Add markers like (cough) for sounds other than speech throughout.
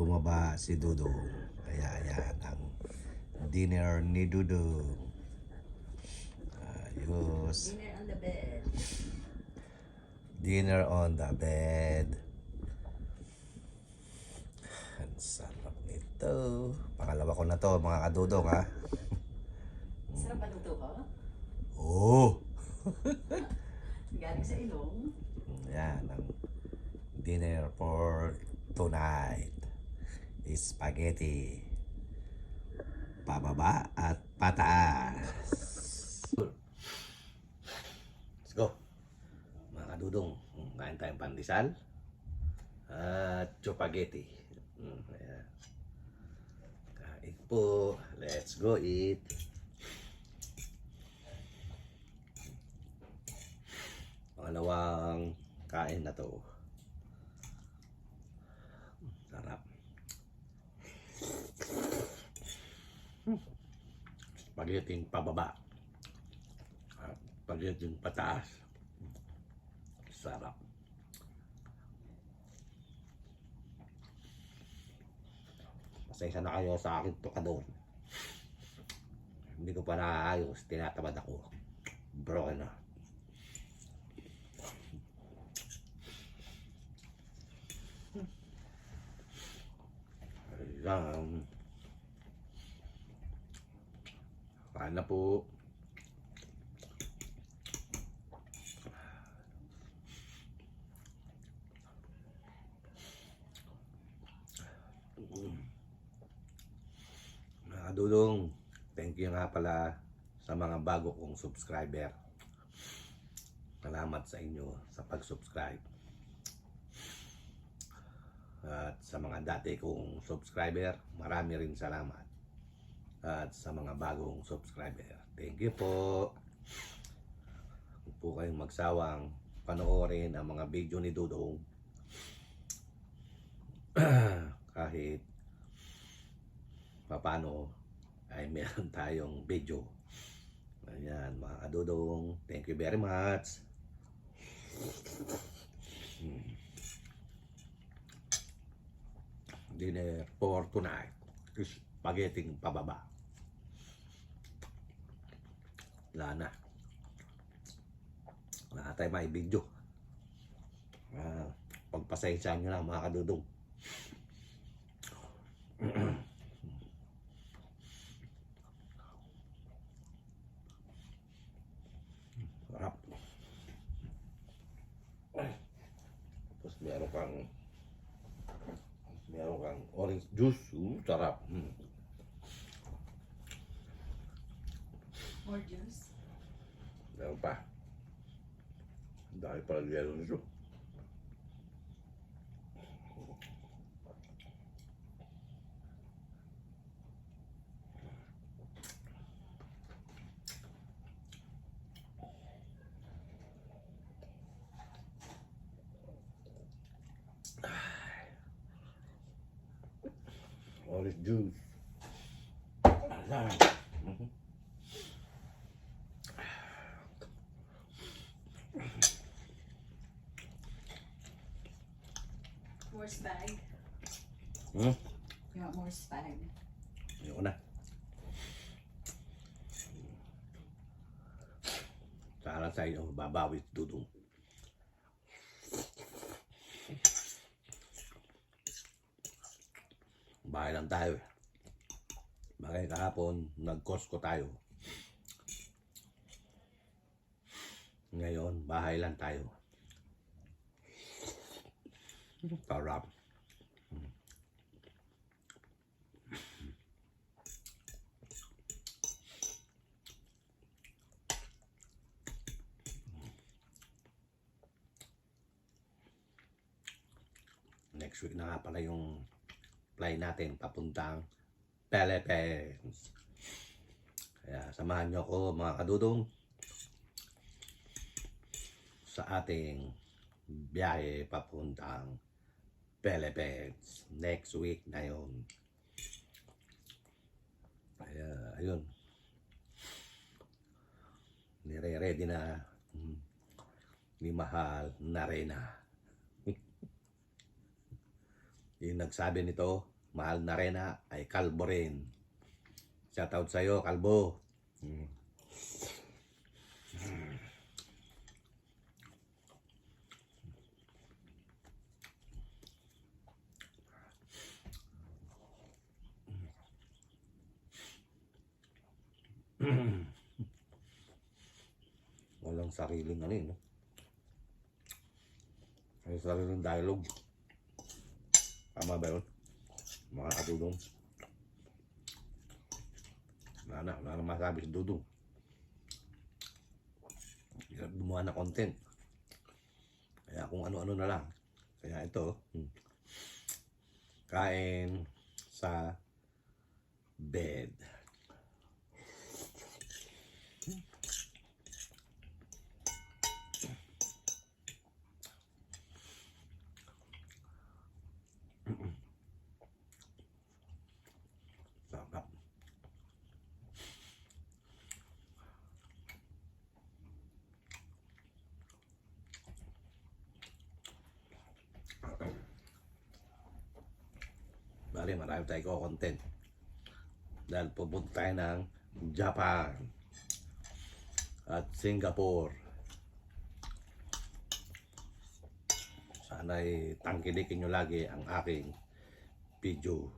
bumaba si Dudong. Kaya ayan ang dinner ni Dudong. Ayos. Dinner on the bed. Dinner on the bed. Ang sarap nito. Pangalawa ko na to, mga kadudong ha. Sarap ba luto ko? Oo. (laughs) Galing sa ilong. Yan ang dinner for tonight. Spaghetti. Pababa at pataas. Let's go. Mga kadudong, kain tayong pandesal at chupageti. Mm. Kain po. Let's go eat. Pangalawang kain na to. Sarap. Spaghetti pababa. At Spaghetti pataas. Sarap. Pasensya na kayo sa akin tukador. Hindi ko pa naayos. Tinatamad ako. Broken na. Ayan. Na po. Mga kadulong, thank you nga pala sa mga bago kong subscriber. Salamat sa inyo sa pag-subscribe. At sa mga dati kong subscriber, marami rin salamat. At sa mga bagong subscriber, thank you po. Huwag po kayong magsawang panoorin ang mga video ni Dudong. (clears throat) Kahit papano ay meron (laughs) tayong video. Ayan, mga kadudong, thank you very much. dinner for tonight. Spaghetti pababa. Wala na. Wala na tayo may video. Ah, pagpasensya nyo lang mga kadudong. (clears throat) Sarap. Tapos meron kang meron kang orange juice. Uh, sarap. Hmm. More juice. Meron pa. Dahil pala yelo nito. Orange juice. Para sa inyo, babawi si Dudong. Bahay lang tayo eh. Bagay kahapon, nag-Costco tayo. Ngayon, bahay lang tayo. Sarap. Next week na nga pala yung fly natin papuntang Philippines. Kaya samahan nyo ako mga kadudong sa ating biyahe papuntang Philippines. Next week na yun. Kaya, ayun. Nire-ready na mm, ni Mahal na Reyna. Yung nagsabi nito, Mahal na Reyna ay kalbo rin. Shoutout sa'yo, kalbo. Mm. (clears throat) Walang sariling ano yun. No? May sariling dialogue. Tama ba yun? Mga katulong. Wala na, wala na masabi si Dudong. Hirap gumawa ng content. Kaya kung ano-ano na lang. Kaya ito, hmm, kain sa bed. Sarap. Bali, marami tayo ko content. Dahil pupunta tayo ng Japan at Singapore. Sana'y tangkilikin nyo lagi ang aking video.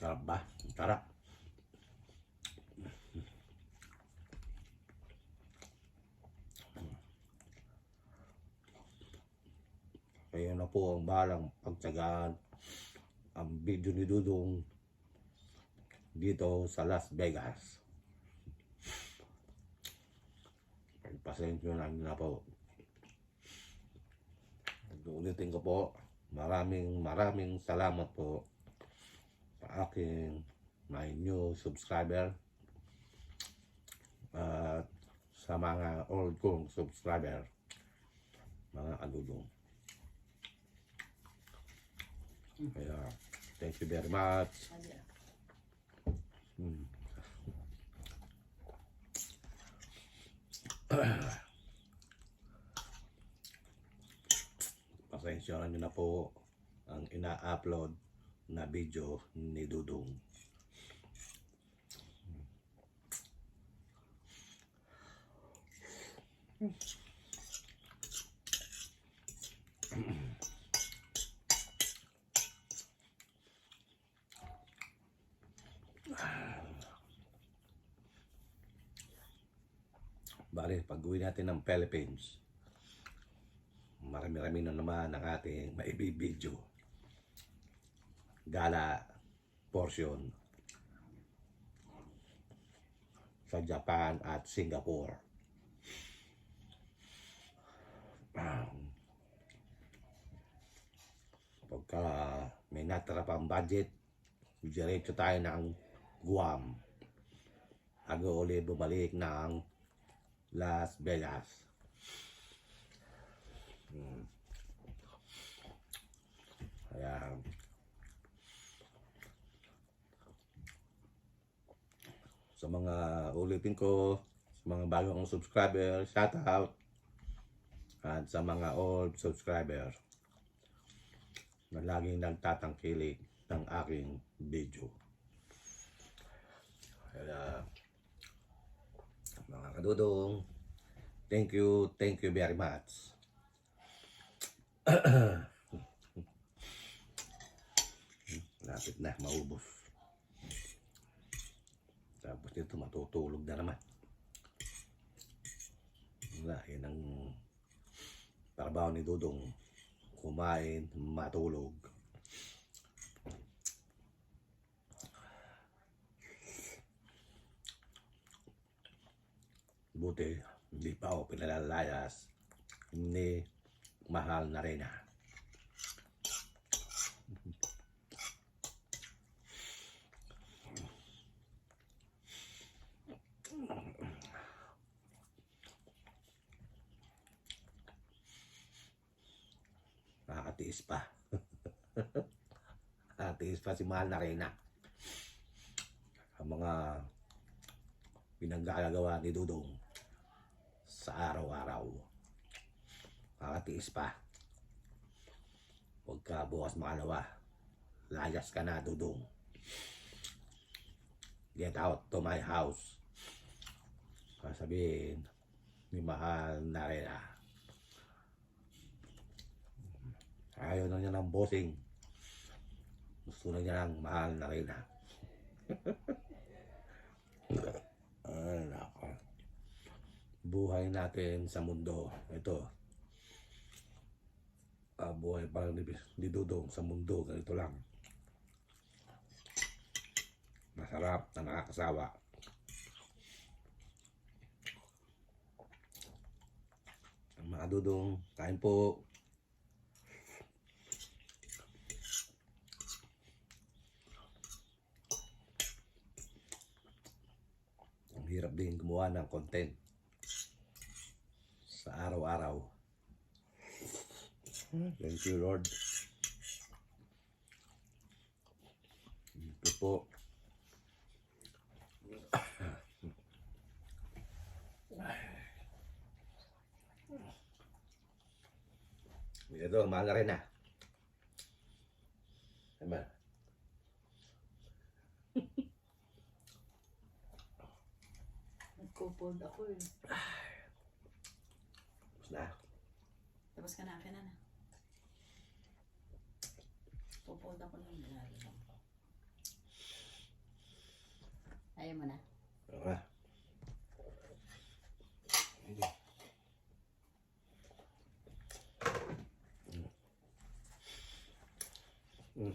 Sarap ba? Sarap. Na po ang balang pagtsagaan ang video ni Dudong dito sa Las Vegas. Pasensya na na po. Ulitin ko po, maraming maraming salamat po sa aking my new subscriber at sa mga old kong subscriber mga kadudong. Kaya, thank you very much. Hmm. (clears throat) Pasensya nyo na po ang ina-upload na video ni Dudong. Bale, pag uwi natin ng Philippines, marami-rami na naman ang ating maibibidyo. Gala portion sa Japan at Singapore. Pagka may natira pang budget, diretso tayo ng Guam. Bago ulit bumalik ng Las Vegas. Hmm. Kaya, sa mga ulitin ko, sa mga bago kong subscriber, shout out. At sa mga old subscriber na laging nagtatangkilik ng aking video. Kaya, mga kadudong, thank you, thank you very much. (clears throat) Lapit na, maubos. Tapos dito matutulog na naman. Wala, yun ang trabaho ni Dudong. Kumain, matulog. mabuti. Hindi pa ako pinalalayas ni mahal na rin. Ah. Nakakatiis pa. (laughs) Nakakatiis pa si mahal na rin. Ang mga pinanggagawa ni Dudong sa araw-araw. Makatiis pa. Huwag ka bukas makalawa. Layas ka na, Dudong. Get out to my house. Sasabihin, ni Mahal na Reyna. Ayaw na niya ng bossing. Gusto na niya ng mahal na Reyna. (laughs) Ay, nako. Buhay natin sa mundo. Ito. Ah, buhay pa ni, sa mundo. Ganito lang. Masarap na nakakasawa. Mga Dudong, kain po. Ang hirap din gumawa ng content sa araw-araw. Thank you, Lord. Ito po. Ito, mahal na rin ah. Diba? Nagkupod ako eh. Na. Tapos ka na, akin na na. Pupod ako ng lalo. Ayaw mo na. Okay. Mm.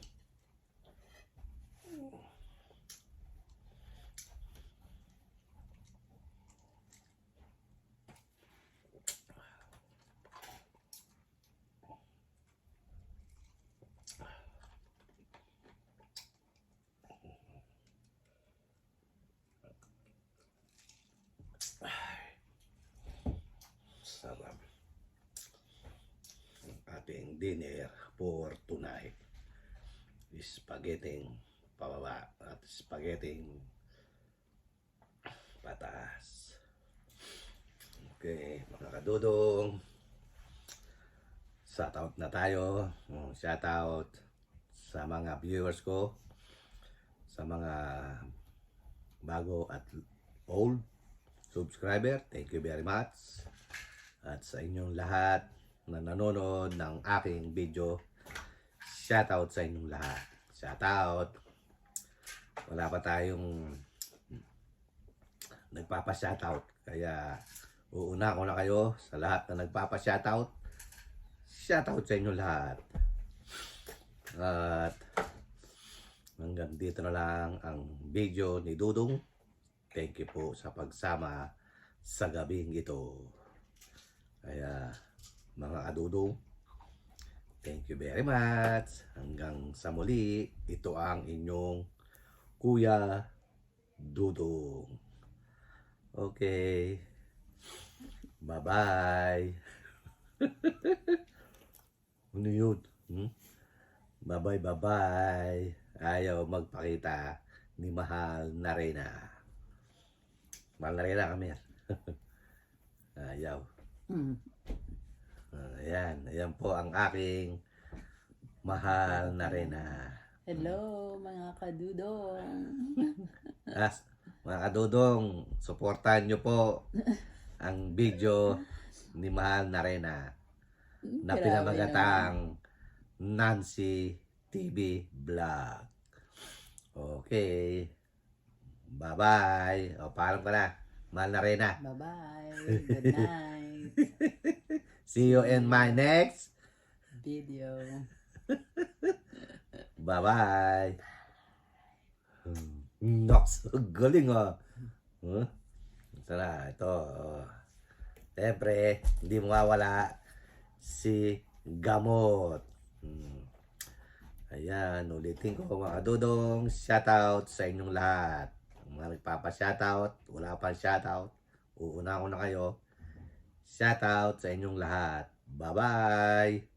Sarap. Ang ating dinner for tonight. Spaghetti pababa at spaghetti pataas. Okay, mga kadudong. Shout out na tayo. Oh, Shout out sa mga viewers ko. Sa mga bago at old subscriber. Thank you very much. At sa inyong lahat na nanonood ng aking video, shoutout sa inyong lahat. Shoutout. Wala pa tayong nagpapa-shoutout. Kaya uuna ko na kayo sa lahat na nagpapa-shoutout. Shoutout sa inyong lahat. At hanggang dito na lang ang video ni Dudong. Thank you po sa pagsama sa gabing ito. Kaya mga kadudong, thank you very much. Hanggang sa muli, ito ang inyong Kuya Dudong. Okay. Bye-bye. (laughs) ano yun? Hmm? Bye-bye, bye-bye. Ayaw magpakita ni Mahal na Reyna. Mahal na Reyna kami. Ayaw. Hmm. Ah, Ayan, ayan po ang aking mahal na Reyna. Hello, mga kadudong. (laughs) As, mga kadudong, suportahan nyo po ang video ni Mahal na Reyna na Grabe pinamagatang Nancy TV Vlog. Okay. Bye-bye. O, paalam ka na. Mahal na Reyna. Bye-bye. (laughs) Good night. See you in my next Video. (laughs) Bye-bye. Nox, galing ah. Huh? Ito na, ito. oh. Siyempre, hindi mawawala si Gamot. Hmm. Ayan, ulitin ko mga dudong, shoutout sa inyong lahat. Mga nagpapa-shoutout, wala pang shoutout, uuna ko na kayo. Shoutout sa inyong lahat. Bye-bye!